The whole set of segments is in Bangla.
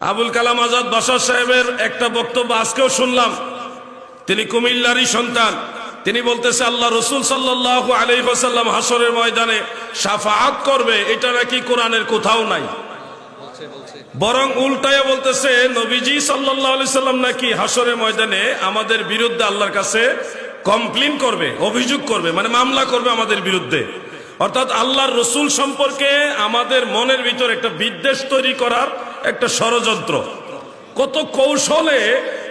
আবুল কালাম আজাদ বাসার সাহেবের একটা বক্তব্য আজকেও শুনলাম। তিনি কুমিল্লারই সন্তান। তিনি বলতেছে, আল্লাহ রসুল সাল্লাহ আলি সাল্লাম হাসরের ময়দানে সাফাত করবে, এটা নাকি কোরআনের কোথাও নাই। বরং উল্টায় বলতেছে, নবীজি সাল্লাহ আলি সাল্লাম নাকি হাসরের ময়দানে আমাদের বিরুদ্ধে আল্লাহর কাছে কমপ্লেন করবে, অভিযোগ করবে মানে মামলা করবে আমাদের বিরুদ্ধে? অর্থাৎ আল্লাহর রসুল সম্পর্কে আমাদের মনের ভিতর একটা বিদ্বেষ তৈরি করার একটা ষড়যন্ত্র। কত কৌশলে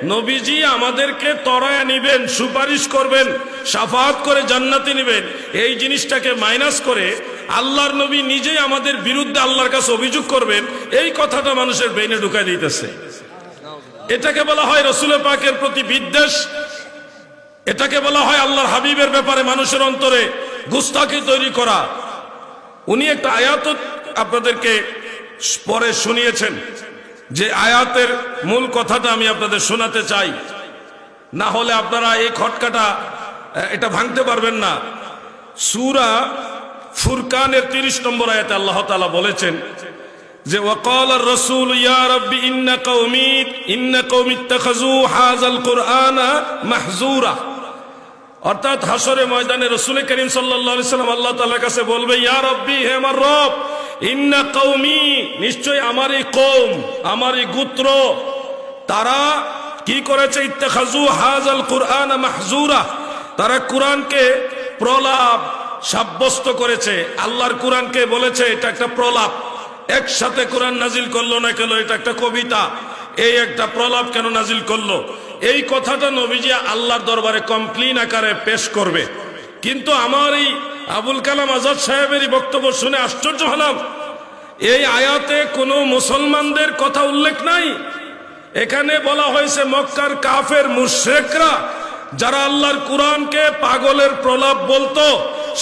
নবীজি আমাদেরকে তরায়া নিবেন, সুপারিশ করবেন, সাফাত করে জান্নাতি নিবেন। এই জিনিসটাকে মাইনাস করে আল্লাহর নবী নিজেই আমাদের বিরুদ্ধে আল্লাহর কাছে অভিযোগ করবেন, এই কথাটা মানুষের বেইনে ঢুকাই দিতেছে। এটাকে বলা হয় রসুলের পাকের প্রতি বিদ্বেষ। এটাকে বলা হয় আল্লাহর হাবিবের ব্যাপারে মানুষের অন্তরে গুস্তাকি তৈরি করা। উনি একটা আয়াত আপনাদেরকে পরে শুনিয়েছেন যে আয়াতের মূল কথাটা আমি আপনাদের শোনাতে চাই। না হলে আপনারা এই খটকাটা, এটা ভাঙতে পারবেন না। সুরা ফুরকানের তিরিশ নম্বর আয়াতে আল্লাহ তালা বলেছেন যে, ওয়াকাল রসুল মাহজুরা অর্থাৎ হাসরে ময়দানে রসুল করিম সাল্লাল্লাহু সাল্লাম আল্লাহ তাআলার কাছে বলবে, ইয়া রব্বি, হে আমার রব ইন্না কৌমি নিশ্চয় আমারই কৌম আমারই গোত্র। তারা কি করেছে? ইত্তেখাজু হাজাল কুরআন মাহজুরা তারা কোরআনকে প্রলাপ সাব্যস্ত করেছে। আল্লাহর কোরআনকে বলেছে, এটা একটা প্রলাপ। একসাথে কোরআন নাজিল করল না কেন? এটা একটা কবিতা। এই একটা প্রলাপ কেন নাজিল করল? এই কথাটা নবীজি আল্লাহর দরবারে কমপ্লেন আকারে পেশ করবে। কিন্তু আমার এই আবুল কালাম আজাদ সাহেবেরই বক্তব্য শুনে আশ্চর্য হলাম। এই আয়াতে কোনো মুসলমানদের কথা উল্লেখ নাই। এখানে বলা হয়েছে, মক্কার কাফের মুশ্রেকরা যারা আল্লাহর কোরআনকে পাগলের প্রলাপ বলতো,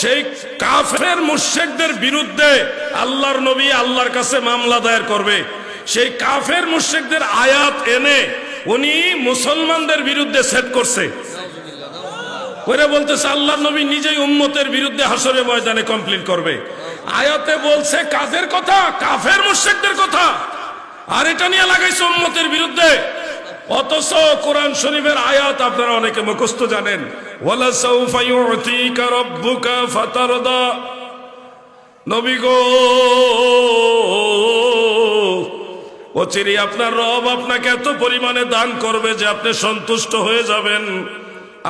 সেই কাফের মুশ্রেকদের বিরুদ্ধে আল্লাহর নবী আল্লাহর কাছে মামলা দায়ের করবে। সেই কাফের মুশ্রেকদের আয়াত এনে উনি মুসলমানদের বিরুদ্ধে সেট করছে। করে বলতেছে, আল্লাহ নবী নিজেই উম্মতের বিরুদ্ধে হাসরে ময়দানে কমপ্লেন করবে। আয়াতে বলছে কাদের কথা, কাফের মুশ্রিকদের কথা। আর এটা নিয়ে লাগাইছে উম্মতের বিরুদ্ধে। অথচ কোরআন শরীফের আয়াত আপনারা অনেকে মুখস্থ জানেন। আপনার রব আপনাকে এত পরিমাণে দান করবে যে আপনি সন্তুষ্ট হয়ে যাবেন।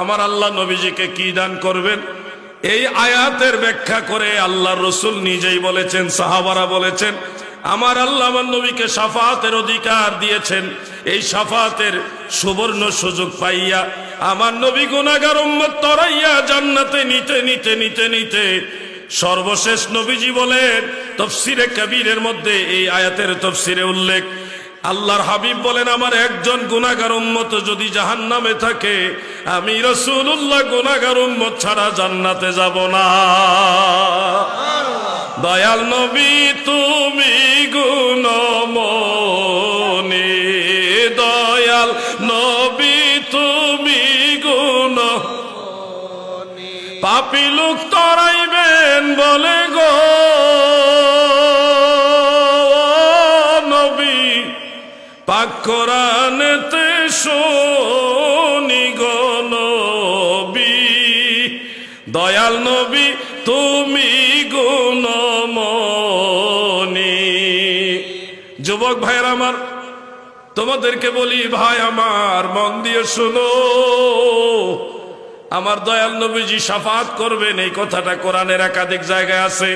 আমার আল্লাহ নবীজিকে কি দান করবেন? এই আয়াতের ব্যাখ্যা করে আল্লাহ রসুল নিজেই বলেছেন, সাহাবারা বলেছেন, আমার আল্লাহ আমার নবীকে সাফাতের অধিকার দিয়েছেন। এই সাফাতের সুবর্ণ সুযোগ পাইয়া আমার নবী গুনাগার উম্মত তরাইয়া জান্নাতে নিতে নিতে নিতে নিতে সর্বশেষ নবীজি বলেন, তফসিরে কবিরের মধ্যে এই আয়াতের তফসিরে উল্লেখ আল্লাহর হাবিব বলেন আমার একজন গুনাগার উম্মত যদি জাহান নামে থাকে আমি রসুল্লাহ গুনাগার উম্মত ছাড়া জান্নাতে যাব না। দয়াল নবী তুমি গুণমনি দয়াল নবী তুমি গুণ পাপি লোক তরাইবেন বলে গো। পাক কোরআনেতে শুনি গো নবী, দয়াল নবী, তুমি গুণমনি যুবক ভাইয়ের আমার, তোমাদেরকে বলি, ভাই আমার, মন দিয়ে শুনো। আমার দয়াল নবীজি সাফাত করবেন, এই কথাটা কোরআনের একাধিক জায়গায় আছে।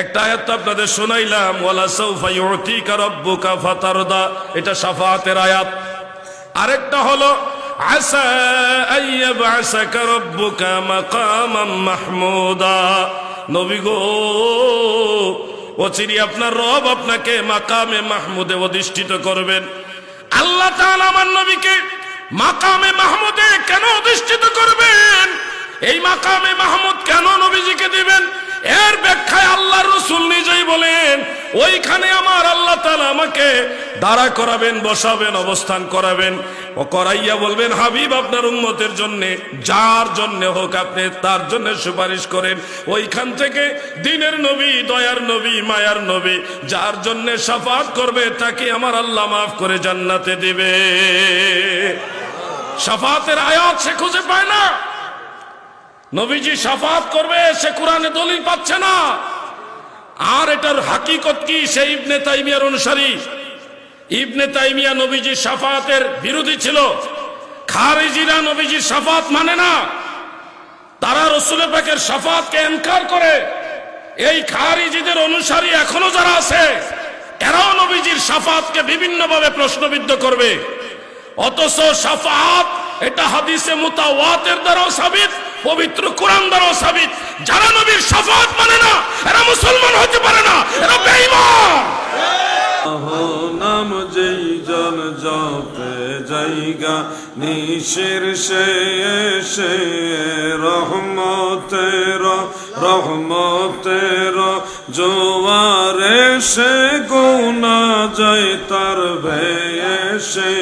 একটা আয়াত আপনাদের শোনাইলাম, ওয়ালা সাউফা ইউতিকা রাব্বুকা ফাতারদা। এটা সাফাতের আয়াত। আরেকটা হলো, আসা আইয়াবআসাকা রাব্বুকা মাকামাম মাহমুদা। নবী গো অচিরি আপনার রব, আপনাকে মাকামে মাহমুদে অধিষ্ঠিত করবেন। আল্লাহ তাআলা আমার নবীকে মাকামে মাহমুদে কেন অধিষ্ঠিত করবেন? এই মাকামে মাহমুদ কেন নবীজিকে দিবেন? এর ব্যাখ্যায় আল্লাহ রসুল নিজেই বলেন, ওইখানে আমার আল্লাহ তাআলা আমাকে দাঁড়া করাবেন, বসাবেন, অবস্থান করাবেন। ও করাইয়া বলবেন, হাবিব, আপনার উন্মতের জন্য, যার জন্য হোক আপনি তার জন্য সুপারিশ করেন। ওইখান থেকে দিনের নবী, দয়ার নবী, মায়ার নবী, যার জন্য সাফাত করবে, তাকে আমার আল্লাহ মাফ করে জান্নাতে দিবে। সাফাতের আয়াত সে খুঁজে পায় না। নবীজি সাফাত করবে, সে কোরআনে দলিল পাচ্ছে না। আর এটার হাকিকত কি? সেই ইবনে তাইমিয়ার অনুসারী। ইবনে তাইমিয়া নবীজি সাফাতের বিরোধী ছিল। খারিজিরা নবীজি সাফাত মানে না। তারা রসুলের পাকের সাফাতকে এনকার করে। এই খারিজিদের অনুসারী এখনও যারা আছে, এরাও নবীজির সাফাতকে বিভিন্নভাবে প্রশ্নবিদ্ধ করবে। অথচ সাফাত এটা হাদিসে মুতাওয়াতের দ্বারাও সাবিত। পবিত্র কোরআন দ্বারাও সাবিত। যারা নবীর সাফাত মানে না, এরা মুসলমান হতে পারে না, এরা বেঈমান। নাম যেই জন জপে, জায়গা নিশির সে সে রহমতের রহমতের জোয়ারে সে গুনা যায় তার ভয়ে সে।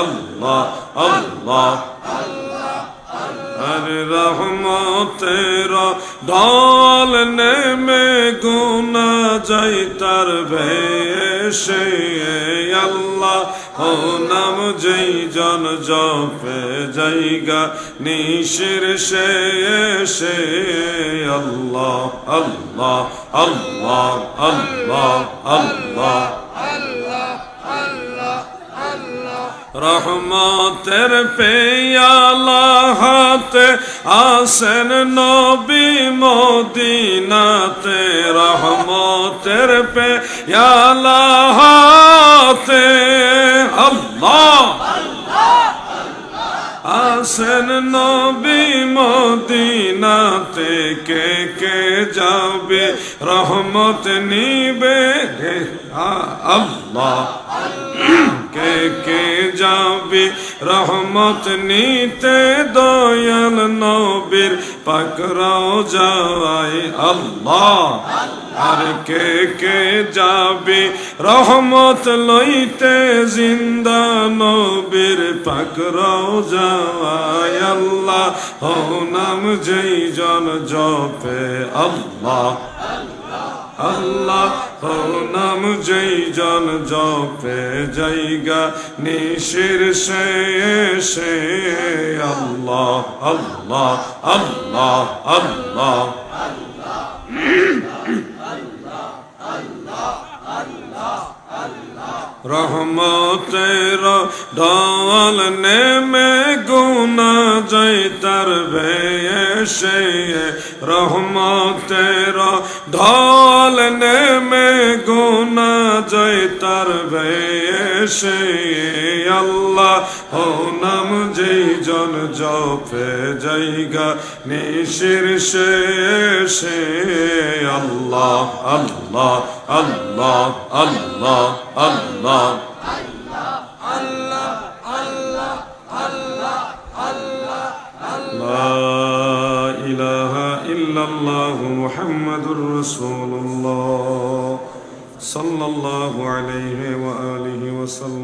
আল্লাহ আল্লাহ। আর রহমতের ঢল নেমে গুনা যাই তার ভেসে আল্লাহ, ও নাম যেই জন জপে জায়গা নিশির সে সে আল্লাহ আল্লাহ আল্লাহ আল্লাহ আল্লাহ। রহমতের পেয়ালা হাতে আসেন নবী মদিনাতে রহমতের পেয়ালা হাতে আল্লাহ আসেন নবী মদিনাতে কে কে যাবে রহমত নিবে হে আ- আল্লাহ। কে কে যাবে? রহমত নিতে দয়াল নবীর পাকরাও যায় আল্লাহ। আর কে কে যাবে? রহমত লইতে জিন্দা নবীর পাকরাও যায় আল্লাহ। ও নাম যেই জন জপে আল্লাহ। আল্লাহ নাম যেই জন জপে জায়গা, নিশির সে সে আল্লাহ আল্লাহ আল্লাহ আল্লাহ। রহমতের ঢল নেমে গুনা যাই তার ভেসে রহমতের ঢল নেমে গুনা যাই তার ভেসে আল্লাহ। ও নাম যেই জন জপে জায়গা নিশির সে আল্লাহ আল্লাহ আল্লাহ আল্লাহ আল্লাহ। صلى الله عليه وآله وسلم.